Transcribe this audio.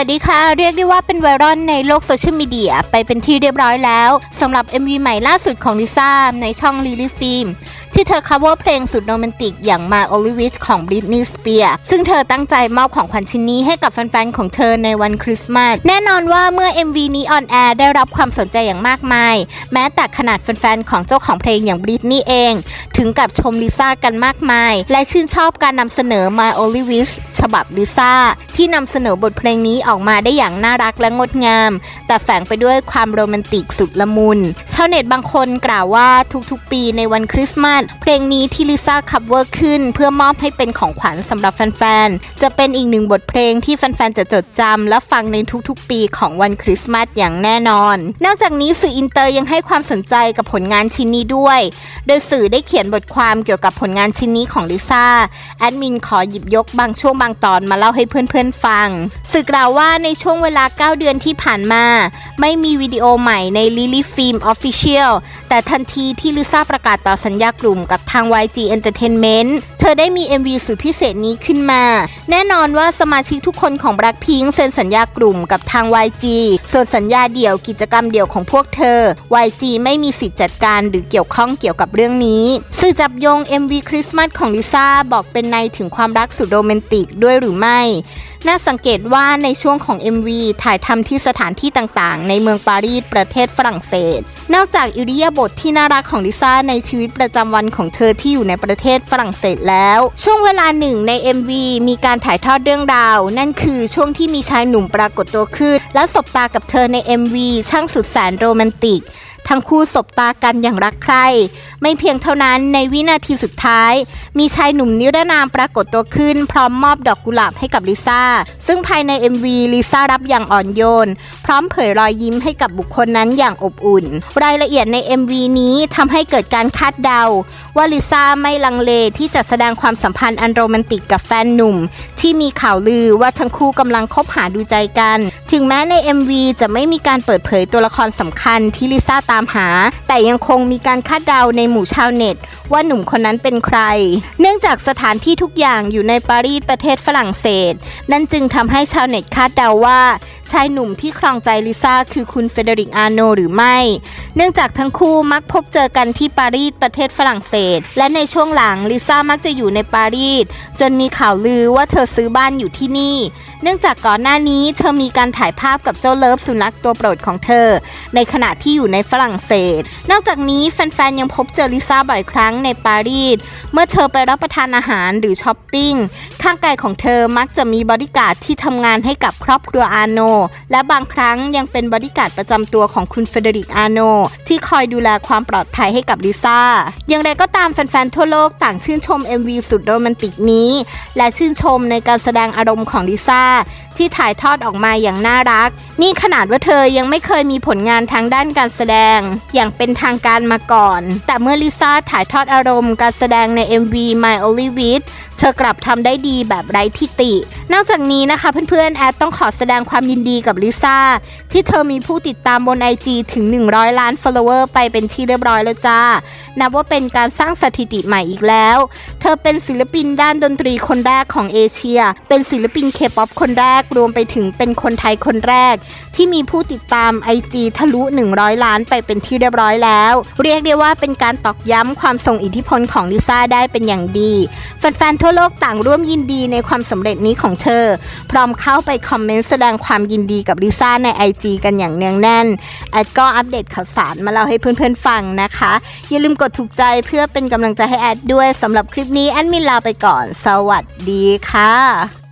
วัสดีค่ะ เรียกได้ว่าเป็นไวรัลในโลกโซเชียลมีเดียไปเป็นที่เรียบร้อยแล้วสำหรับ MV ใหม่ล่าสุดของลิซ่าในช่องลิลิฟิล์ม ที่เธอ cover เพลงสุดโรแมนติกอย่าง My Only Wish ของ Britney Spears ซึ่งเธอตั้งใจมอบของขวัญชิ้นนี้ให้กับแฟนๆ ของเธอในวันคริสต์มาส แน่นอนว่าเมื่อ MV นี้ออนแอร์ได้รับความสนใจอย่างมากมาย แม้แต่ขนาดแฟนๆ ของเจ้าของเพลงอย่าง Britney เอง ถึงกับชมลิซ่ากันมากมาย และชื่นชอบการนำเสนอ My Only Wish ฉบับลิซ่าที่นำเสนอบทเพลงนี้ออกมาได้อย่างน่ารักและงดงาม แต่แฝงไปด้วยความโรแมนติกสุดละมุน ชาวเน็ตบางคนกล่าวว่าทุกๆ ปีในวันคริสต์มาสเพลงนี้ที่ลิซ่าคัฟเวอร์ขึ้น เพื่อมอบให้เป็นของขวัญสำหรับแฟนๆ จะเป็นอีกหนึ่งบทเพลงที่แฟนๆ จะจดจำและฟังในทุกๆ ปีของวันคริสต์มาสอย่างแน่นอน นอกจากนี้สื่ออินเตอร์ยังให้ความสนใจกับผลงานชิ้นนี้ด้วย โดยสื่อได้เขียนบทความเกี่ยวกับผลงานชิ้นนี้ของลิซ่าแอดมินขอหยิบยกบางช่วงบางตอนมาเล่าให้เพื่อนๆ ฟัง สื่อกล่าวว่าในช่วงเวลา 9 เดือนที่ผ่านมา ไม่มีวิดีโอใหม่ใน Lily Film Official แต่ทันทีที่ลิซ่าประกาศต่อสัญญากลุ่มกับทาง YG Entertainment ธอได้มี MV สุดพิเศษนี้ขึ้นมา แน่นอนว่าสมาชิกทุกคนของ Blackpink เซ็นสัญญากลุ่มกับทาง YG ส่วนสัญญาเดี่ยวกิจกรรมเดี่ยวของพวกเธอ YG ไม่มีสิทธิ์จัดการหรือเกี่ยวข้องเกี่ยวกับเรื่องนี้สื่อจับโยง MV คริสต์มาสของลิซ่าบอกเป็นในถึงความรักสุดโรแมนติกด้วยหรือไม่น่าสังเกตว่าในช่วงของ MV ถ่ายทำที่สถานที่ต่างๆ ในเมืองปารีสประเทศฝรั่งเศส นอกจากอิริยาบถทที่น่ารักของลิซ่าในชีวิตประจำวันของเธอที่อยู่ในประเทศฝรั่งเศสแล้วช่วงเวลาหนึ่งใน MV มีการถ่ายทอดเรื่องราว นั่นคือช่วงที่มีชายหนุ่มปรากฏตัวขึ้น และสบตากับเธอใน MV ช่างสุดแสนโรแมนติก ทั้งคู่สบตากันอย่างรักใคร่ไม่เพียงเท่านั้นในวินาทีสุดท้าย มีชายหนุ่มนิรนามปรากฏตัวขึ้น พร้อมมอบดอกกุหลาบให้กับลิซ่า ซึ่งภายใน MV ลิซ่ารับอย่างอ่อนโยน พร้อมเผยรอยยิ้มให้กับบุคคลนั้นอย่างอบอุ่น รายละเอียดใน MV นี้ทำให้เกิดการคาดเดา ว่าลิซ่าไม่ลังเลที่จะแสดงความสัมพันธ์อันโรแมนติกกับแฟนหนุ่ม ที่มีข่าวลือว่าทั้งคู่กำลังคบหาดูใจกัน ถึงแม้ใน MV จะไม่มีการเปิดเผยตัวละครสำคัญที่ลิซ่าตามหา แต่ยังคงมีการคาดเดาในหมู่ชาวเน็ต ว่าหนุ่มคนนั้นเป็นใคร เนื่องจากสถานที่ทุกอย่างอยู่ในปารีสประเทศฝรั่งเศส นั่นจึงทำให้ชาวเน็ตคาดเดาว่า ชายหนุ่มที่ครองใจลิซ่าคือคุณเฟเดริกอาโนหรือไม่ เนื่องจากทั้งคู่มักพบเจอกันที่ปารีสประเทศฝรั่งเศส และในช่วงหลังลิซ่ามักจะอยู่ในปารีสจนมีข่าวลือว่าเธอซื้อบ้านอยู่ที่นี่ เนื่องจากก่อนหน้านี้เธอมีการถ่ายภาพกับเจ้าเลิฟสุนัขตัวโปรดของเธอ ในขณะที่อยู่ในฝรั่งเศส นอกจากนี้แฟนๆ ยังพบเจอลิซ่าบ่อยครั้งในปารีส เมื่อเธอไปรับประทานอาหารหรือช้อปปิ้ง ข้างกายของเธอมักจะมีบอดี้การ์ดที่ทำงานให้กับครอบครัวอาโน และบางครั้งยังเป็นบอดี้การ์ดประจำตัวของคุณเฟเดริกอาโน ที่คอยดูแลความปลอดภัยให้กับลิซ่า อย่างไรก็ตามแฟนๆ ทั่วโลกต่างชื่นชม MV สุดโรแมนติกนี้ และชื่นชมในการแสดงอารมณ์ของลิซ่าที่ถ่ายทอดออกมาอย่างน่ารัก นี่ขนาดว่าเธอยังไม่เคยมีผลงานทางด้านการแสดง อย่างเป็นทางการมาก่อน แต่เมื่อลิซ่าถ่ายทอดอารมณ์การแสดงใน MV My Only Wish เธอกลับทำได้ดีแบบไร้ทิติ นอกจากนี้นะคะเพื่อนๆ แอดต้องขอแสดงความยินดีกับลิซ่า ที่เธอมีผู้ติดตามบน IG ถึง 100 ล้าน follower ไปเป็นที่เรียบร้อยแล้วจ้า นับว่าเป็นการสร้างสถิติใหม่อีกแล้ว เธอเป็นศิลปินด้านดนตรีคนแรกของเอเชีย เป็นศิลปินเคป๊อปคนแรก รวมไปถึงเป็นคนไทยคนแรก ที่มีผู้ติดตาม IG ทะลุ 100 ล้านไปเป็นที่เรียบร้อยแล้ว เรียกได้ว่าเป็นการตอกย้ำความทรงอิทธิพลของลิซ่าได้เป็นอย่างดี แฟนๆทั่วโลกต่างร่วมยินดีในความสำเร็จนี้ของเธอ พร้อมเข้าไปคอมเมนต์แสดงความยินดีกับลิซ่าใน IG กันอย่างเนืองแน่น แอดก็อัปเดตข่าวสารมาเล่าให้เพื่อนๆฟังนะคะ อย่าลืมกดถูกใจเพื่อเป็นกำลังใจให้แอดด้วยสำหรับคลิปนี้แอดมินลาไปก่อน สวัสดีค่ะ